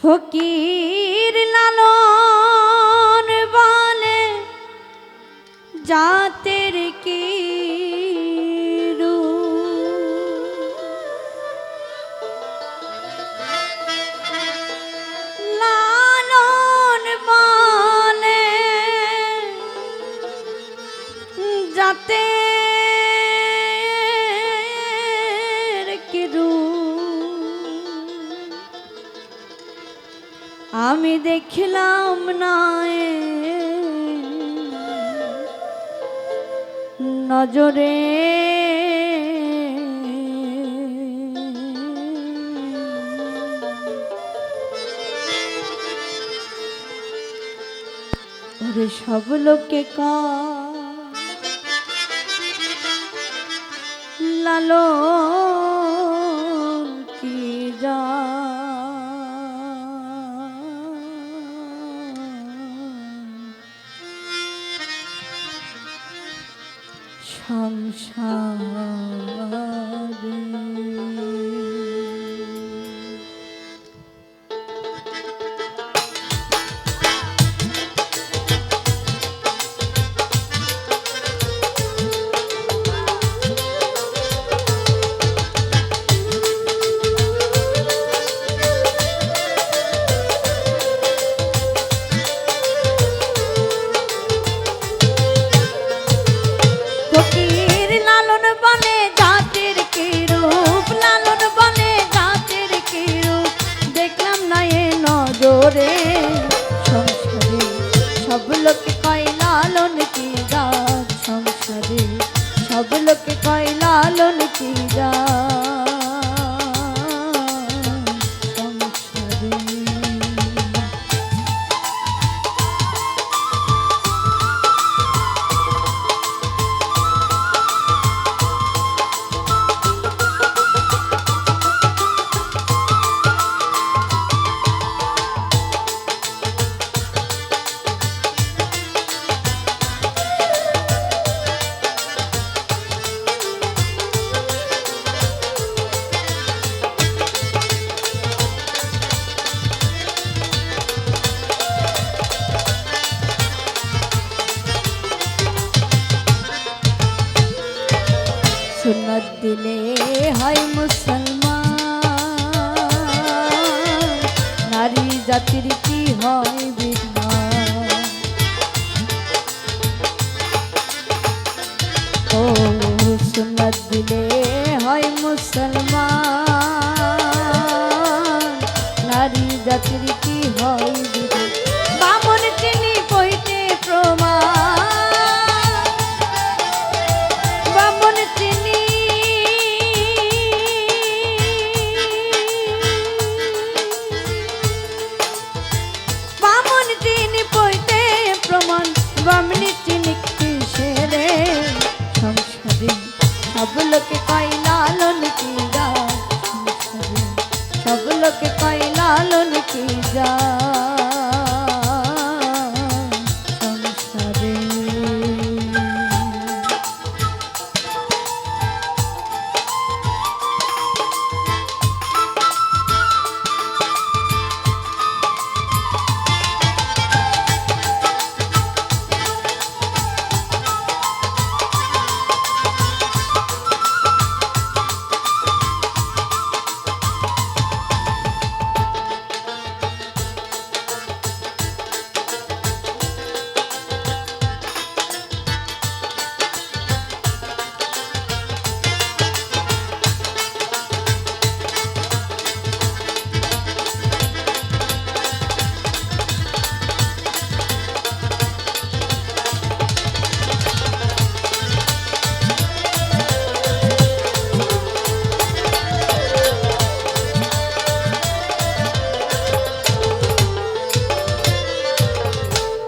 Fakir. আমি দেখলাম না নজরে। ওরে সব লোকে কা লালন সংসার। রে দিলে হয় মুসলমান। নারী জাতির কি হয় ও সুন্নত দিলে হয় মুসলমান। নারী জাতির কি হয় ভুলকে কয়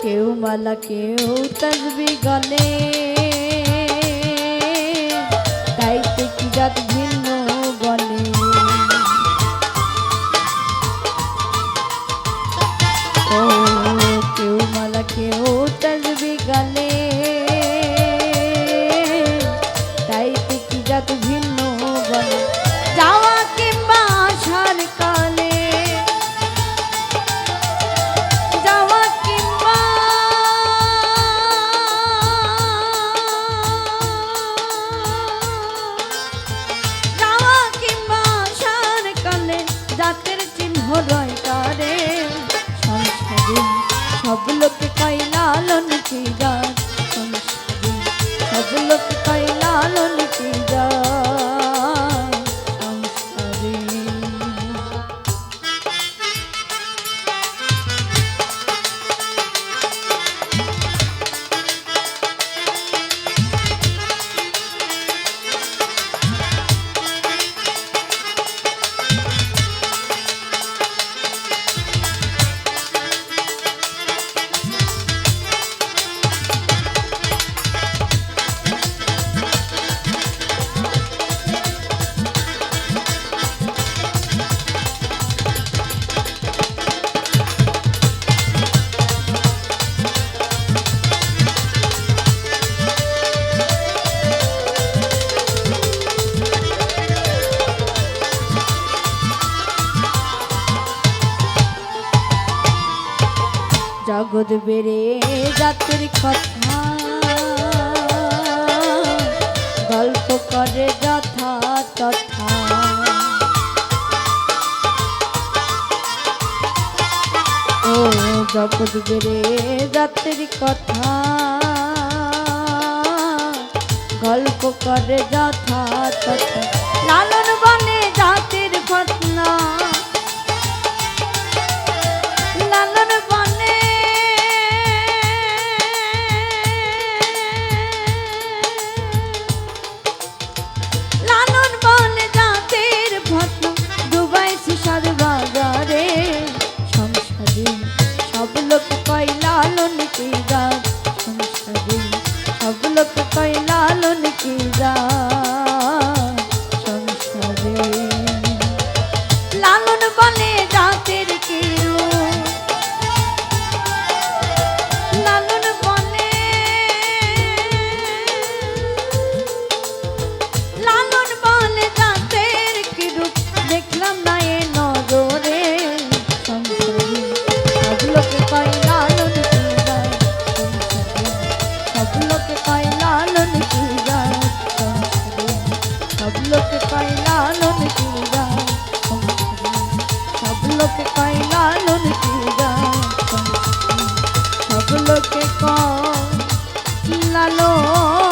কেউ মালা কেউ তসবি গলে। তাই কি জাত ভিন্ন? রোদ বেড়ে জাতের কথা। গল্প করে যথা তথা। ও জগৎ বেড়ে জাতের কথা। গল্প করে যথা তথা। Oh